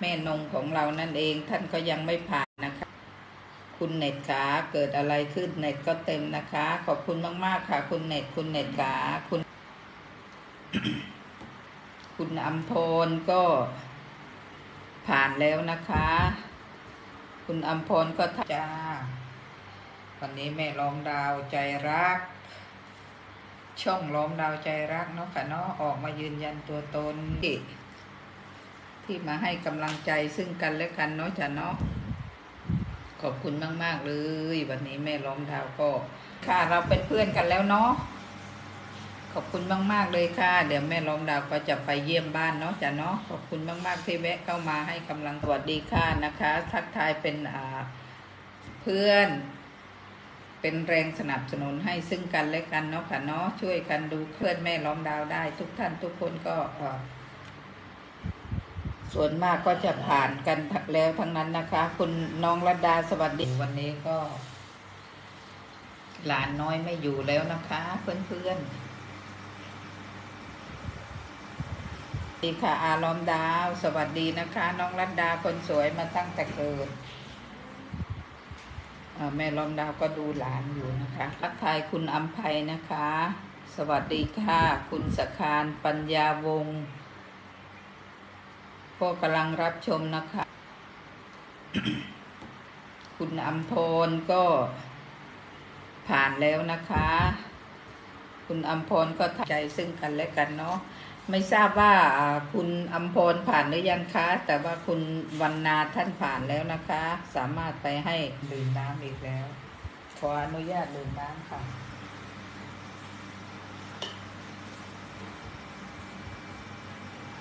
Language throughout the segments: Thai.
แม่นงของเรานั่นเองท่านก็ยังไม่ผ่านนะคะ คุณเน็ตขาเกิดอะไรขึ้นเน็ตก็เต็มนะคะ ขอบคุณมากๆค่ะ คุณเน็ตคุณเน็ตขาคุณ คุณอัมพลก็ผ่านแล้วนะคะ คุณอัมพลก็ทำจ้า วันนี้แม่ล้อมดาวใจรัก ช่องล้อมดาวใจรักเนาะค่ะเนาะออกมายืนยันตัวตนที่ ที่มาให้กำลังใจซึ่งกันและกันเนาะจ้ะเนาะขอบคุณมาก ๆ เลย วันนี้แม่ล้อมดาวก็ ค่ะเราเป็นเพื่อนกันแล้วเนาะขอบคุณมาก ๆ เลยค่ะ เดี๋ยวแม่ล้อมดาวก็จะไปเยี่ยมบ้านเนาะจ้ะเนาะขอบคุณมากๆที่แวะเข้ามาให้กำลังสวัสดีค่ะนะคะ ทักทายเป็นอ่าเพื่อนเป็นแรงสนับสนุนให้ซึ่งกันและกันเนาะค่ะเนาะช่วยกันดูเพื่อนแม่ล้อมดาวได้ ทุกท่านทุกคนก็ ส่วนมากก็จะผ่านกันแล้วทั้งนั้นนะคะ คุณน้องระดาสวัสดีวันนี้ก็ หลานน้อยไม่อยู่แล้วนะคะ เพื่อนๆดีค่ะ อารอมดาว สวัสดีนะคะ น้องรัตดาคนสวยมาตั้งแต่เกิดแม่ล้อมดาวก็ดูหลานอยู่นะคะทักทายคุณอัมภัยนะคะ สวัสดีค่ะ คุณสคารปัญญาวงศ์ ก็กำลังรับชมนะคะ คุณอัมพลก็ผ่านแล้วนะคะ คุณอัมพลก็ทำใจซึ่งกันและกันเนาะไม่ทราบว่าคุณอัมพลผ่านหรือยังคะ แต่ว่าคุณวันนาท่านผ่านแล้วนะคะ สามารถไปให้ดื่มน้ำอีกแล้ว ขออนุญาตดื่มน้ำค่ะ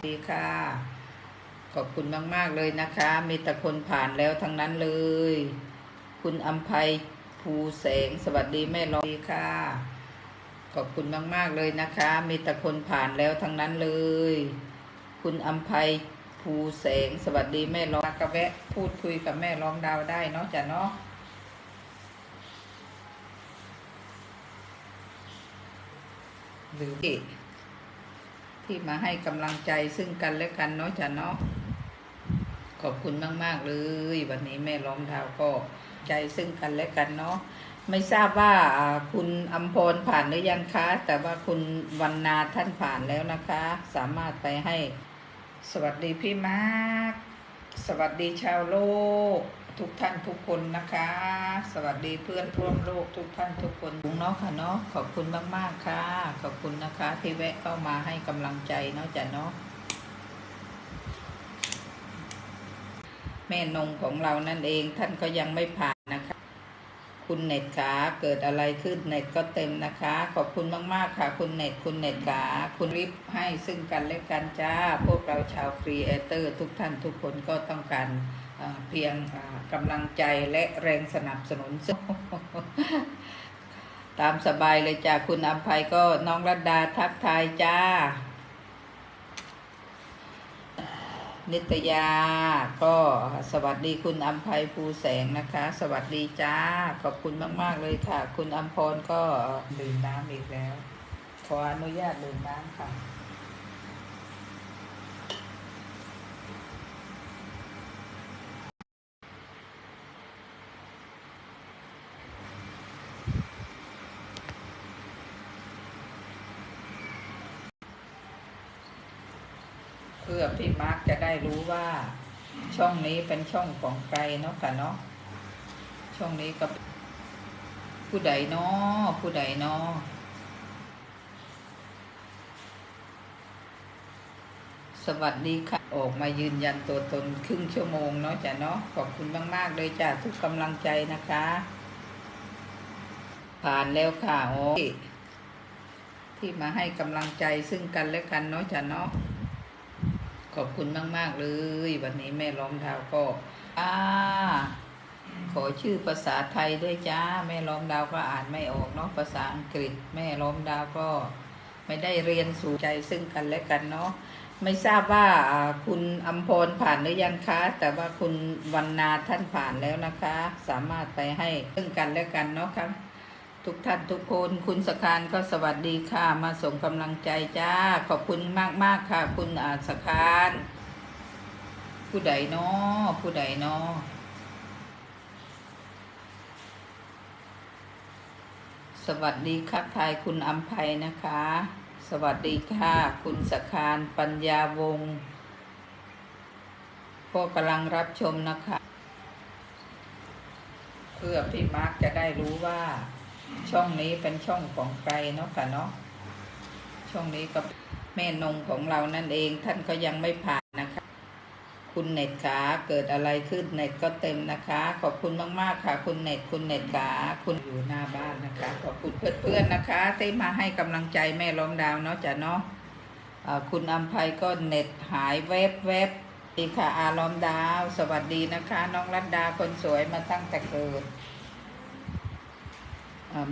ดีค่ะ ขอบคุณมาก ๆ เลยนะคะ มีแต่คนผ่านแล้วทั้งนั้นเลย คุณอัมภัยภูแสงสวัสดีแม่รอดีค่ะ ขอบคุณมาก ๆ เลยนะคะ มีแต่คนผ่านแล้วทั้งนั้นเลย คุณอัมภัยภูแสงสวัสดีแม่ร้องกระแวะ พูดคุยกับแม่ร้องดาวได้เนาะจ้ะเนาะหรือที่ที่มาให้กำลังใจซึ่งกันและกันเนาะจ้ะเนาะ ขอบคุณมาก ๆ เลย วันนี้แม่ล้อมดาวก็ใจซึ่งกันและกันเนาะไม่ทราบว่าคุณอัมพลผ่านหรือยังคะ แต่ว่าคุณวันนาท่านผ่านแล้วนะคะ สามารถไปให้ สวัสดีพี่มาร์คสวัสดีชาวโลก ทุกท่านทุกคนนะคะ สวัสดีเพื่อนร่วมโลกทุกท่านทุกคนเนาะค่ะเนาะขอบคุณมาก ๆ ค่ะ ขอบคุณนะคะที่แวะเข้ามาให้กำลังใจเนาะจ้ะเนาะ แม่นงของเรานั่นเองท่านก็ยังไม่ผ่านนะคะ คุณเน็ตขาเกิดอะไรขึ้นเน็ตก็เต็มนะคะ ขอบคุณมากๆค่ะ คุณเน็ตคุณเน็ตขาคุณริบให้ซึ่งกันและกันจ้า พวกเราชาวครีเอเตอร์ทุกท่านทุกคนก็ต้องการเพียงกำลังใจและแรงสนับสนุนตามสบายเลยจ้าคุณอัมภัยก็น้องรัตดาทักทายจ้า นิตยา ก็สวัสดีคุณอัมภัยภูแสงนะคะ สวัสดีจ้า ขอบคุณมาก ๆ เลยค่ะ คุณอัมพรก็ดื่มน้ำอีกแล้ว ขออนุญาตดื่มน้ำค่ะ พื่อพี่มาร์กจะได้รู้ว่า ช่องนี้เป็นช่องของใครเนาะค่ะเนาะช่องนี้ก็ผู้ใดเนาะผู้ใดเนาะสวัสดีค่ะ ออกมายืนยันตัวตนครึ่งชั่วโมงเนาะจ้ะเนาะขอบคุณมากๆเลยจ้ะทุกกำลังใจนะคะ ผ่านแล้วค่ะโอ้ที่มาให้กำลังใจซึ่งกันและกันเนาะจ้ะเนาะ ขอบคุณมาก ๆ เลย วันนี้แม่ล้อมดาวก็อ่าขอชื่อภาษาไทยด้วยจ้า แม่ล้อมดาวก็อ่านไม่ออกเนาะภาษาอังกฤษ แม่ล้อมดาวก็ไม่ได้เรียนสู่ใจซึ่งกันและกันเนาะไม่ทราบว่าคุณอัมพรผ่านหรือยังคะ แต่ว่าคุณวันนาท่านผ่านแล้วนะคะ สามารถไปให้ซึ่งกันและกันเนาะครับ ทุกท่านทุกคนคุณสคารก็สวัสดีค่ะ มาส่งกำลังใจจ้า ขอบคุณมากมากค่ะ คุณอาสคารผู้ใดเนาะผู้ใดเนาะสวัสดีค่ะทายคุณอัมภัยนะคะ สวัสดีค่ะ คุณสคารปัญญาวงศ์ก็กำลังรับชมนะคะ เพื่อพี่มาร์กจะได้รู้ว่า ช่องนี้เป็นช่องของใครเนาะค่ะเนาะช่องนี้ก็แม่นงของเรานั่นเองท่านก็ยังไม่ผ่านนะคะ คุณเน็ตขาเกิดอะไรขึ้นเน็ตก็เต็มนะคะ ขอบคุณมากๆค่ะ คุณเน็ตคุณเน็ตขาคุณอยู่หน้าบ้านนะคะ ขอบคุณเพื่อนๆนะคะที่มาให้กำลังใจแม่ล้อมดาวเนาะจ้ะเนาะคุณอัมภัยก็เน็ตหายเว็บเว็บดีค่ะอาล้อมดาว สวัสดีนะคะ น้องรัตดาคนสวยมาตั้งแต่เกิด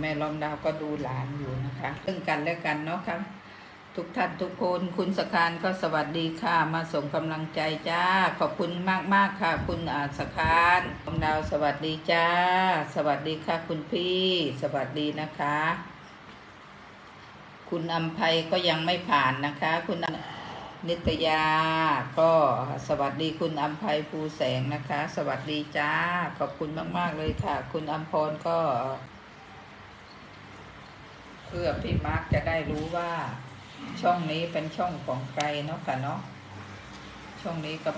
แม่ล้อมดาวก็ดูหลานอยู่นะคะซึ่งกันและกันเนาะครับ ทุกท่านทุกคนคุณสคารก็สวัสดีค่ะ มาส่งกำลังใจจ้า ขอบคุณมากมากค่ะ คุณอาสคารล้อมดาวสวัสดีจ้า สวัสดีค่ะ คุณพี่ สวัสดีนะคะ คุณอัมภัยก็ยังไม่ผ่านนะคะ คุณนิตยา ก็สวัสดีคุณอัมภัยภูแสงนะคะ สวัสดีจ้า ขอบคุณมาก ๆ เลยค่ะ คุณอัมพรก็ พื่อพี่มาร์กจะได้รู้ว่า ช่องนี้เป็นช่องของใครเนาะค่ะเนาะช่องนี้ก็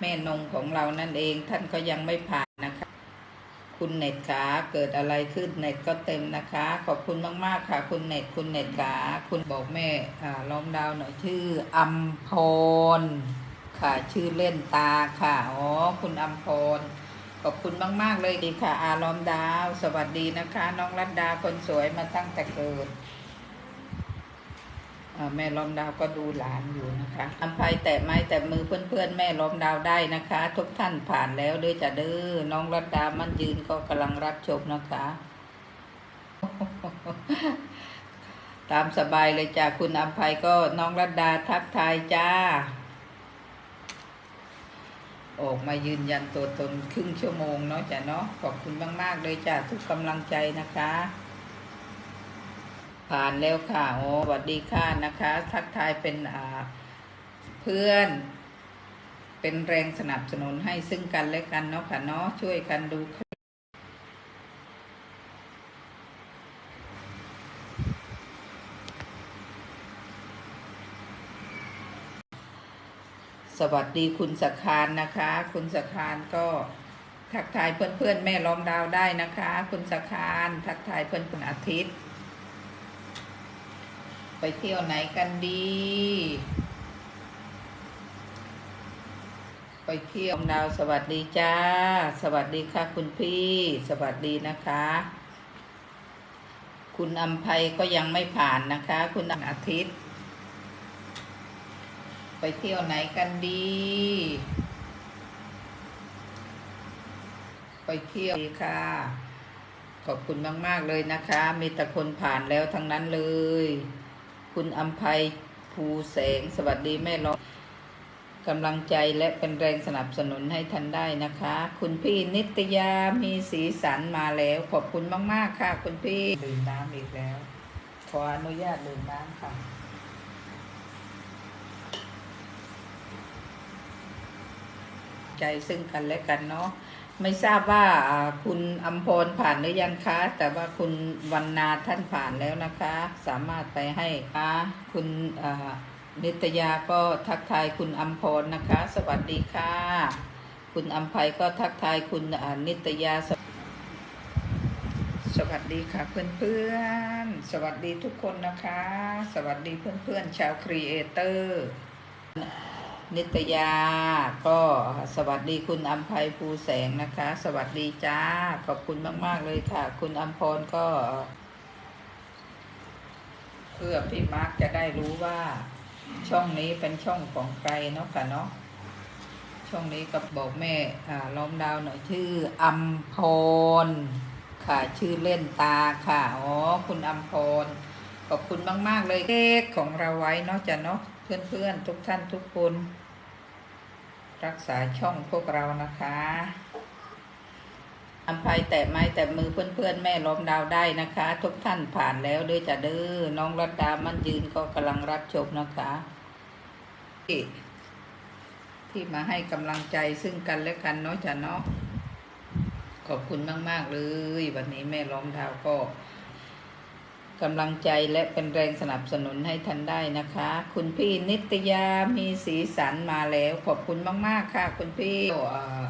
แม่นงของเรานั่นเองท่านก็ยังไม่ผ่านนะคะ คุณเน็ตขาเกิดอะไรขึ้นเน็ตก็เต็มนะคะ ขอบคุณมากๆค่ะ คุณเน็ตคุณเน็ตขาคุณบอกแม่อ่าล้อมดาวหน่อยชื่ออัมพรค่ะชื่อเล่นตาค่ะอ๋อคุณอัมพร ขอบคุณมาก ๆ เลยดีค่ะ อาล้อมดาว สวัสดีนะคะ น้องรัตดาคนสวยมาตั้งแต่เกิดแม่ล้อมดาวก็ดูหลานอยู่นะคะอัมภัยแตะไม้แตะมือเพื่อนๆ แม่ล้อมดาวได้นะคะ ทุกท่านผ่านแล้วด้วยจะเด้อน้องรัตดามันยืนก็กำลังรับชมนะคะ ตามสบายเลยจ้าคุณอภัยก็น้องรัตดาทักทายจ้า ออกมายืนยันตัวตนครึ่งชั่วโมงเนาะจ้ะเนาะขอบคุณมาก ๆ เลยจ้ะทุกกำลังใจนะคะ ผ่านแล้วค่ะโอ้สวัสดีค่ะนะคะ ทักทายเป็นอ่าเพื่อน เป็นแรงสนับสนุนให้ซึ่งกันและกันเนาะค่ะเนาะช่วยกันดู สวัสดีคุณสคารนะคะ คุณสคารก็ทักทายเพื่อนๆแม่ล้อมดาวได้นะคะ คุณสคารทักทายเพื่อนๆอาทิตย์ ไปเที่ยวไหนกันดี ไปเที่ยวดาวสวัสดีจ้า สวัสดีค่ะคุณพี่ สวัสดีนะคะ คุณอัมภัยก็ยังไม่ผ่านนะคะ คุณอาทิตย์ ไปเที่ยวไหนกันดี ไปเที่ยวดีค่ะ ขอบคุณมาก ๆ เลยนะคะ มีแต่คนผ่านแล้วทั้งนั้นเลย คุณอัมภัยภูแสงสวัสดีแม่ล้อกำลังใจและเป็นแรงสนับสนุนให้ท่านได้นะคะ คุณพี่นิตยามีสีสันมาแล้ว ขอบคุณมาก ๆ ค่ะ คุณพี่ดื่มน้ำอีกแล้ว ขออนุญาตดื่มน้ำค่ะ ใจซึ่งกันและกันเนาะไม่ทราบว่าคุณอัมพรผ่านหรือยังคะ แต่ว่าคุณวันนาท่านผ่านแล้วนะคะ สามารถไปให้คะคุณนิตยาก็ทักทายคุณอัมพรนะคะ สวัสดีค่ะ คุณอัมภัยก็ทักทายคุณนิตยา สวัสดีค่ะเพื่อนๆ สวัสดีทุกคนนะคะ สวัสดีเพื่อนๆชาวครีเอเตอร์ นิตยา ก็สวัสดีคุณอัมภัยภูแสงนะคะ สวัสดีจ้า ขอบคุณมาก ๆ เลยค่ะ คุณอัมพรก็ เพื่อพี่มาร์กจะได้รู้ว่า ช่องนี้เป็นช่องของใครเนาะค่ะเนาะช่องนี้ก็บบอกแม่อ่าล้อมดาวหน่อยชื่ออัมพรค่ะชื่อเล่นตาค่ะ อ๋อ คุณอัมพร ขอบคุณมาก ๆ เลยเลขของเราไว้เนาะจ้ะเนาะเพื่อน ๆ ทุกท่านทุกคน รักษาช่องพวกเรานะคะอัมภัยแตะไม้แตะมือเพื่อนๆ แม่ล้อมดาวได้นะคะ ทุกท่านผ่านแล้วด้วยจะเด้อน้องรัตดามันยืนก็กำลังรับชมนะคะที่ที่ที่มาให้กำลังใจซึ่งกันและกันเนาะจ้ะเนาะขอบคุณมาก ๆ เลย วันนี้แม่ล้อมดาวก็ กำลังใจและเป็นแรงสนับสนุนให้ท่านได้นะคะ คุณพี่นิตยามีสีสันมาแล้ว ขอบคุณมาก ๆ ค่ะ คุณพี่อ่อ